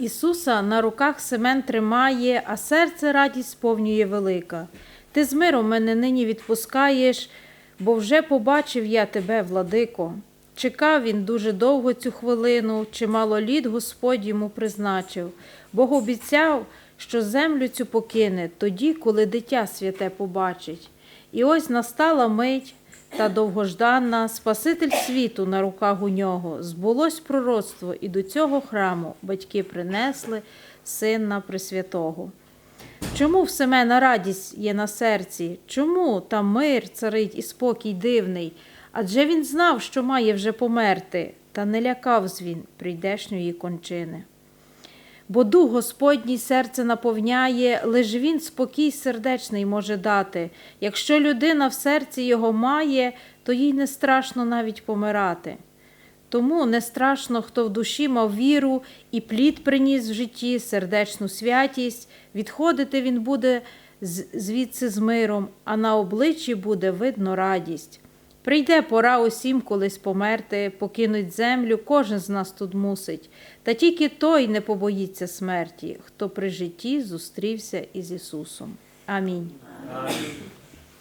Ісуса на руках Семен тримає, а серце радість сповнює велика. Ти з миром мене нині відпускаєш, бо вже побачив я тебе, владико. Чекав він дуже довго цю хвилину, чимало літ Господь йому призначив. Бог обіцяв, що землю цю покине тоді, коли дитя святе побачить. І ось настала мить та довгожданна Спаситель світу на руках у нього. Збулось пророцтво, і до цього храму батьки принесли сина Пресвятого. Чому в Семена радість є на серці? Чому там мир царить і спокій дивний? Адже він знав, що має вже померти, та не лякавсь він прийдешньої кончини. Бо дух Господній серце наповняє, лиш він спокій сердечний може дати. Якщо людина в серці його має, то їй не страшно навіть помирати. Тому не страшно, хто в душі мав віру і плід приніс в житті сердечну святість, відходити він буде звідси з миром, а на обличчі буде видно радість. Прийде пора усім колись померти, покинуть землю, кожен з нас тут мусить. Та тільки той не побоїться смерті, хто при житті зустрівся із Ісусом. Амінь. Амінь.